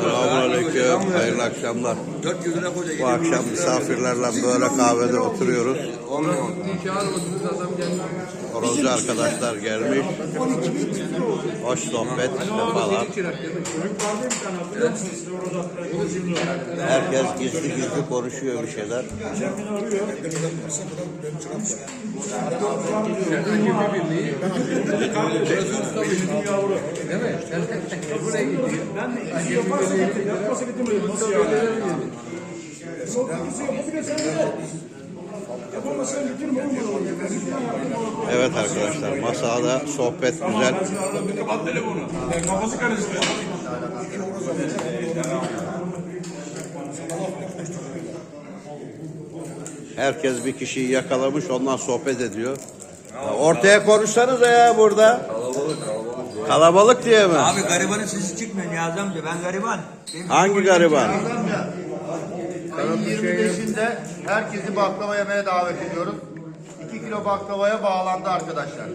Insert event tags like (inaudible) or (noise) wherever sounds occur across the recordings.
Selamünaleyküm. Hayırlı akşamlar. 400 lira koca Bu akşam misafirlerle böyle kahvede oturuyoruz. Horozcu arkadaşlar gelmiş. Hoş sohbet falan. Herkes gizli gizli konuşuyor bir şeyler. Evet arkadaşlar masada sohbet güzel. Herkes bir kişiyi yakalamış ondan sohbet ediyor. Ya Ortaya konuşsanız ya burada. Kalabalık diye mi? Abi garibanın sesi çıkmıyor Niyazi amca. Ben gariban. Benim Hangi gariban? Ayın 25'inde herkesi baklava yemeye davet ediyoruz. 2 kilo baklavaya bağlandı arkadaşlar.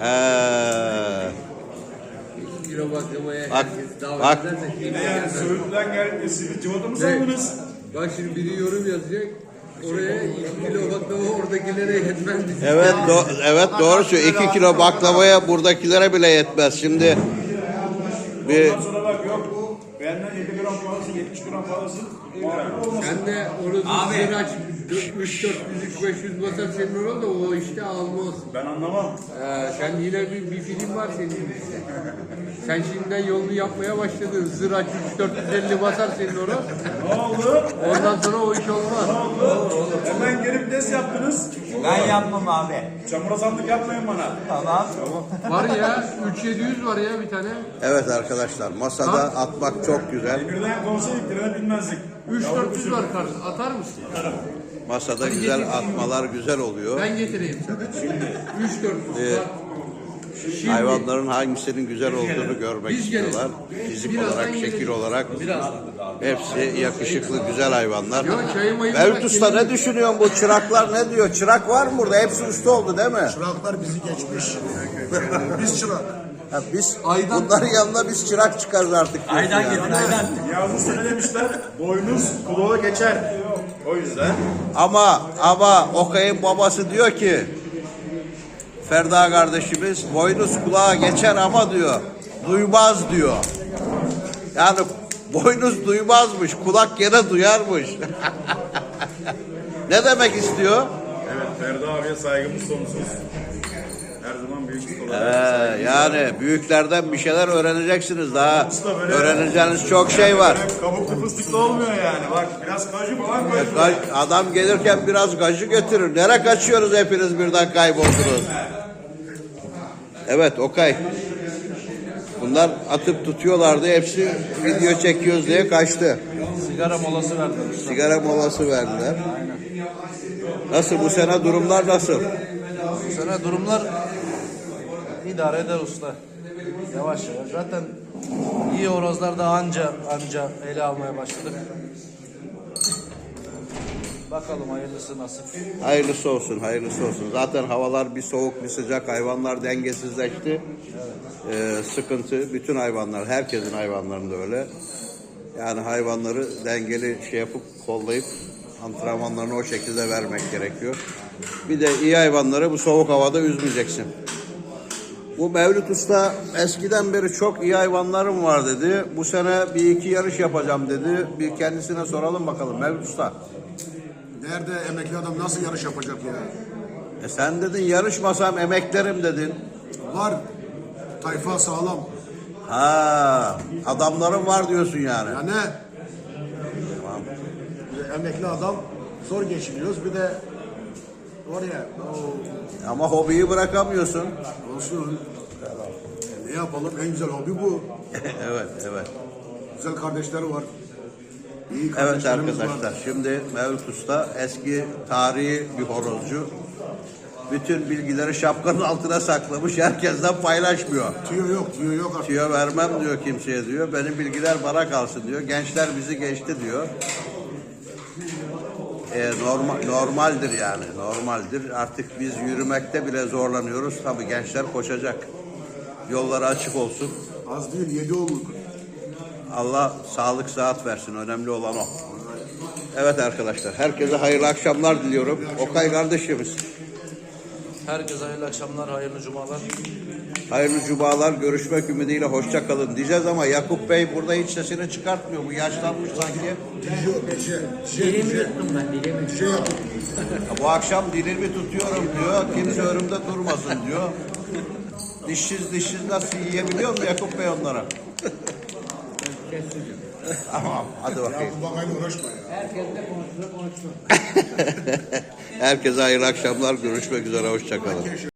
He. kilo baklavaya Bak, herkes davet bak. ederse kim Yani gelmez? Söğüt'ten gelip mı sandınız? Bak şimdi biri yorum yazacak. Oraya 2 kilo baklava oradakilere yetmez. Evet, do- evet doğru söylüyor. 2 kilo baklavaya buradakilere bile yetmez. Şimdi bir Ondan sonra bak yok. Benden 7 gram fazlası, 70 gram fazlası. Sen de onu Abi. düzgün aç. 3 400 3 500 basar senin orada o işte almaz. Ben anlamam. Ee, sen yine bir, bir film var senin işte. Sen şimdiden yolunu yapmaya başladın. Zır aç 3 450 basar senin orada. Ne oldu? Ondan sonra o iş olmaz. Hemen gelip test yaptınız. Ben yapmam abi. Çamura sandık yapmayın bana. Tamam. Var ya 3700 var ya bir tane. evet arkadaşlar masada atmak çok güzel. Birden konseydik, trene binmezdik. 3 400 var karşı. Atar mısın? Masada güzel atmalar güzel oluyor. Ben getireyim sana. Şimdi 3 400 var. Şimdi Hayvanların hangisinin güzel olduğunu görmek Biz gelelim. istiyorlar. Fizik Birazdan olarak, şekil gelelim. olarak hepsi yakışıklı güzel hayvanlar. Yok, çayı mayı Mevlüt bırak, Usta gelelim. ne düşünüyorsun bu çıraklar ne diyor? Çırak var mı burada? Hepsi usta oldu değil mi? Çıraklar bizi geçmiş. Biz çırak. Ha, biz bunların yanına biz çırak çıkarız artık. diyorsun Aydan yani. gidin aydan. Usta ne demişler? Boynuz kulağa geçer. O yüzden Ama ama Okay'ın babası diyor ki Ferda kardeşimiz boynuz kulağa geçer ama diyor duymaz diyor. Yani boynuz duymazmış kulak gene duyarmış. (laughs) ne demek istiyor? Evet Ferda abiye saygımız sonsuz. Her zaman büyük Ee, yani büyüklerden bir şeyler öğreneceksiniz daha. Böyle- Öğreneceğiniz çok şey var. Böyle Kabuklu fıstıklı olmuyor yani. Bak biraz kaju falan koyun. Ga- Adam gelirken biraz gacı götürür. Nere kaçıyoruz hepiniz birden kayboldunuz. Evet Okay. Bunlar atıp tutuyorlardı. Hepsi video çekiyoruz diye kaçtı. Sigara molası verdiler. Sigara molası verdiler. Nasıl bu sene durumlar nasıl? Sene durumlar idare eder usta. Yavaş yavaş. Zaten iyi horozlar da anca anca ele almaya başladık. Bakalım hayırlısı nasip. Hayırlısı olsun, hayırlısı olsun. Zaten havalar bir soğuk bir sıcak, hayvanlar dengesizleşti. Ee, sıkıntı bütün hayvanlar, herkesin hayvanlarında öyle. Yani hayvanları dengeli şey yapıp kollayıp antrenmanlarını o şekilde vermek gerekiyor. Bir de iyi hayvanları bu soğuk havada üzmeyeceksin. Bu Mevlüt Usta eskiden beri çok iyi hayvanlarım var dedi. Bu sene bir iki yarış yapacağım dedi. Bir kendisine soralım bakalım Mevlüt Usta. Nerede emekli adam nasıl yarış yapacak ya? E sen dedin yarışmasam emeklerim dedin. Var. Tayfa sağlam. Ha, adamlarım var diyorsun yani. Ya ne? Bir de emekli adam zor geçiniyoruz. Bir de var ya o Ama hobiyi bırakamıyorsun. olsun. Ne yapalım? En güzel hobi bu. (laughs) evet, evet. Güzel kardeşleri var. İyi Evet kardeşlerimiz arkadaşlar, var. şimdi Mevlüt Usta eski tarihi bir horozcu. Bütün bilgileri şapkanın altına saklamış, herkesten paylaşmıyor. Tüyo yok, tüyo yok artık. Tüyo vermem diyor kimseye diyor. Benim bilgiler bana kalsın diyor. Gençler bizi geçti diyor. E, normal, normaldir yani normaldir. Artık biz yürümekte bile zorlanıyoruz. Tabii gençler koşacak. Yolları açık olsun. Az değil 7 olur. Allah sağlık sıhhat versin. Önemli olan o. Evet arkadaşlar. Herkese hayırlı akşamlar diliyorum. Okay kardeşimiz. Herkese hayırlı akşamlar, hayırlı cumalar. Hayırlı cumalar. Görüşmek ümidiyle. Hoşça kalın diyeceğiz ama Yakup Bey burada hiç sesini çıkartmıyor. Bu yaşlanmış sanki. Dilimi tuttum ben dilimi. (laughs) Bu akşam dilimi tutuyorum diyor. Kimse önümde durmasın diyor. Dişsiz dişsiz nasıl yiyebiliyor mu Yakup Bey onlara? (laughs) tamam hadi bakayım. Bakayım uğraşma ya. (laughs) Herkese hayırlı akşamlar. Görüşmek üzere. Hoşçakalın.